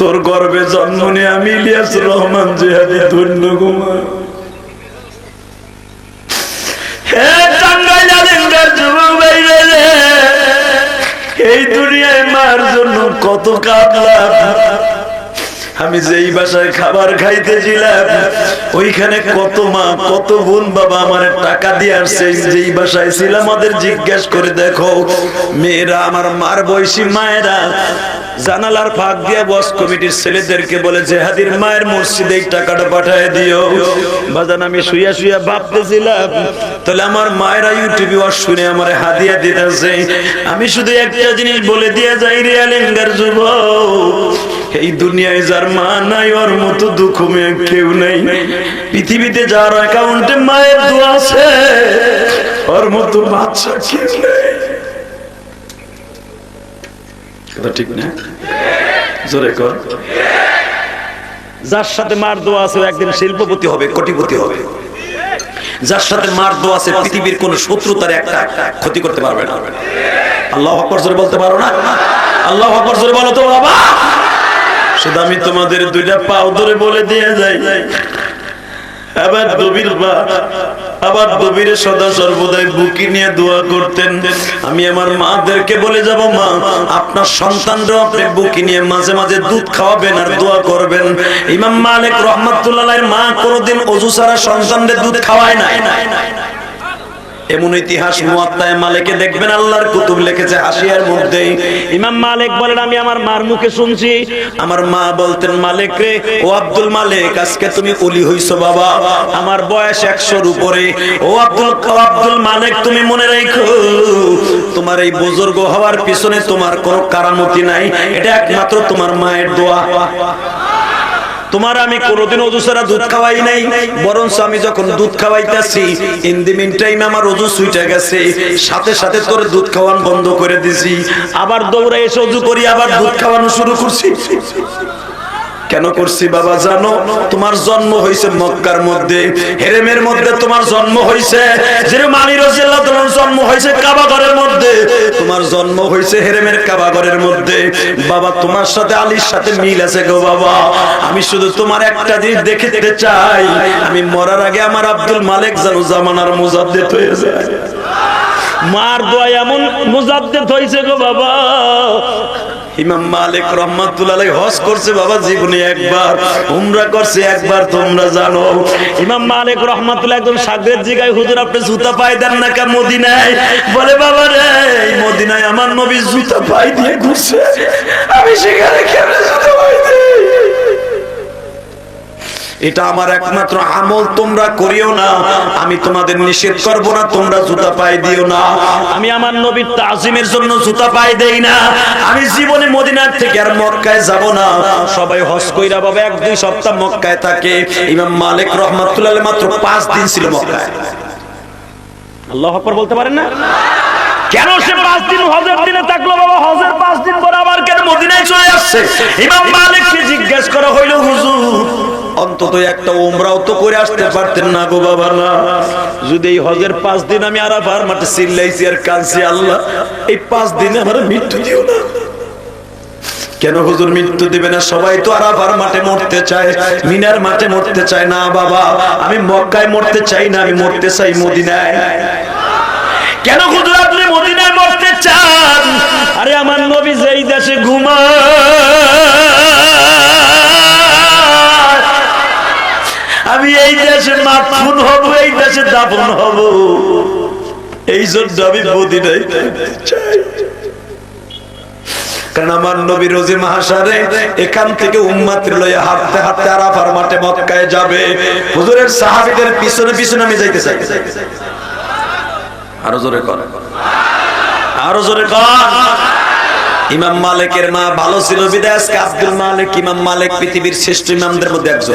তোর গর্বে জন্ম নিয়ে আমি ইলিয়াস রহমান জিহাদি ধন্য গুমা হে এই দুনিয়ায় মার জন্য কত কাঁদলাম আমি যেই বাসায় খাবার খাইতেছিলাম, ওইখানে কত মা, কত বোন বাবা আমার টাকা দিয়ে আসছে, যেই বাসায় ছিলাম ওদের জিজ্ঞেস করে দেখো, মেয়েরা আমার মার বয়সী মায়েরা। জানালার ফাঁক দিয়ে বস কমিটির ছেলেদেরকে বলে, জেহাদির মায়ের মসজিদে টাকাটা পাঠায় দিও। বাজান, আমি শুইয়া শুইয়া ভাবতেছিলাম, তাহলে আমার মায়েরা ইউটিউবে ওয়াজ শুনে আমার হাদিয়া দিতেছে। আমি শুধু একটা জিনিস বলে দিয়ে যাই রিয়ালিঙ্গার যুবক। এই দুনিয়ায় যার মা নাই, ওর মতো দুঃখ মেয়ে কেউ নেই। পৃথিবীতে যার অ্যাকাউন্টে মায়ের দোয়া আছে, ওর মতো বাচ্চা ঠিক না? জোরে কর। যার সাথে মার দোয়া আছে একদিন শিল্পপতি হবে, কোটিপতি হবে। যার সাথে মার দোয়া আছে, পৃথিবীর কোন শত্রু তার একটা ক্ষতি করতে পারবে না। আল্লাহ আকবর বলতে পারো না? আল্লাহ আকবর বলো তো বাবা। শুধু আমি তোমাদের দুইটা পাও ধরে বলে দিয়ে যাই। আবার দবির বা আবার দবিরে সদা সর্বদাই বুকি নিয়ে দোয়া করতেন। আমি আমার মাদেরকে বলে যাব, মা, আপনার সন্তানরা আপনি বুকি নিয়ে মাঝে মাঝে দুধ খাওয়াবেন আর দোয়া করবেন। ইমাম মালিক রহমাতুল্লাহ মা কোনোদিন অজু ছাড়া সন্তানদের দুধ খাওয়ায় নাই। এমন ইতিহাস মুয়াত্তায় মালিকে দেখবেন আল্লাহর কুতুব লিখেছে হাসিয়ার মধ্যে ইমাম মালিক বলেন, আমি আমার মার মুখে শুনছি। আমার মা বলতেন, মালিক রে, ও আব্দুল মালিক, আজকে তুমি ওলি হইছো বাবা। আমার বয়স একশোর উপরে। ও আব্দুল আব্দুল মালিক, তুমি মনে রাখো, তোমার এই বুজুর্গ হওয়ার পিছনে তোমার কোনো কারামতি নাই। এটা একমাত্র তোমার মায়ের দোয়া। তোমার আমি কোনোদিন অজু ছাড়া দুধ খাওয়াই নাই, বরঞ্চ আমি যখন দুধ খাওয়াইতেছি ইন দি মিন টাইম আমার অজু সুইটা গেছে, সাথে সাথে তোর দুধ খাওয়ান বন্ধ করে দিছি। আবার দৌড়ে এসে অজু করি, আবার দুধ খাওয়ানো শুরু করছি। কেন করছি বাবা, জানো? তোমার জন্ম হয়েছে মক্কার মধ্যে, হেরেমের মধ্যে তোমার জন্ম হয়েছে যেরকম আলী রাদিয়াল্লাহু তাআলার জন্ম হয়েছে কাবাঘরের মধ্যে, তোমার জন্ম হয়েছে হেরেমের কাবাঘরের মধ্যে। বাবা, তোমার সাথে আলীর সাথে মিল আছে গো বাবা। আমি শুধু তোমার একটা জিনিস দেখতে চাই, আমি মরার আগে আমার আব্দুল মালিক জানু জামানার মুজাদ্দিদ হয়ে যায়। মার দোয়া এমন মুজাদ্দিদ হয়েছে গো বাবা ইমাম মালিক রহমাতুল্লাহ হজ করছে বাবা জীবনে একবার, উমরা করছে একবার, তোমরা জানো। ইমাম মালিক রহমাতুল্লাহ একজন সাগরের জিগায় হুজুর, আপনি জুতা পাই দেন না কা মদিনায়? বলে, বাবা রে মদিনায় আমার নবী জুতা পাই দিয়ে ঘুরছে। আমি সেখানে কেমনে এটা আমার একমাত্র আমল, তোমরা করিও না। আমি তোমাদের নিষেধ করব না, তোমরা জুতা পাই দিও না। আমি আমার নবীর তাজিমের জন্য জুতা পাই দেই না। আমি জীবনে মদিনার থেকে আর মক্কায় যাব না। সবাই হজ কইরা বাবা, এক দুই সপ্তাহ মক্কায় থাকে। ইমাম মালিক রহমাতুল্লাহ মাত্র পাঁচ দিন ছিল মক্কায়। আল্লাহ আকবার বলতে পারেন না? কেন সে পাঁচ দিন হজের দিনে থাকল বাবা? হজের পাঁচ দিন পরে আবার কেন মদিনায় চলে আসছে? ইমাম মালিককে জিজ্ঞেস করা হইল, হুজুর অন্তত একটা উমরাও তো করে আসতে পারতেন না গো বাবা না যদি এই হজের পাঁচ দিন আমি আরাফার মাঠে চিল্লাইছি আর কাঁদছি, আল্লাহ, এই পাঁচ দিনে আমার মৃত্যু দিও না। কেন হুজুর মৃত্যু দিবে না? সবাই তো আরাফার মাঠে মরতে চায়, মিনার মাঠে মরতে চায় না বাবা। আমি মক্কায় মরতে চাই না, আমি মরতে চাই মদিনায়। কেন হুজুর আপনি মদিনায় মরতে চান? আরে আমার নবী যেই দেশে ঘুমায় দেশে মাফুন হব, এই দেশে দাফন হব। এই জন্য আমি মদিনায় জোরে ইমাম মালিকের মা ভালো ছিল, বিদায় আব্দুল মালিক, ইমাম মালিক পৃথিবীর শ্রেষ্ঠ ইমামদের মধ্যে একজন।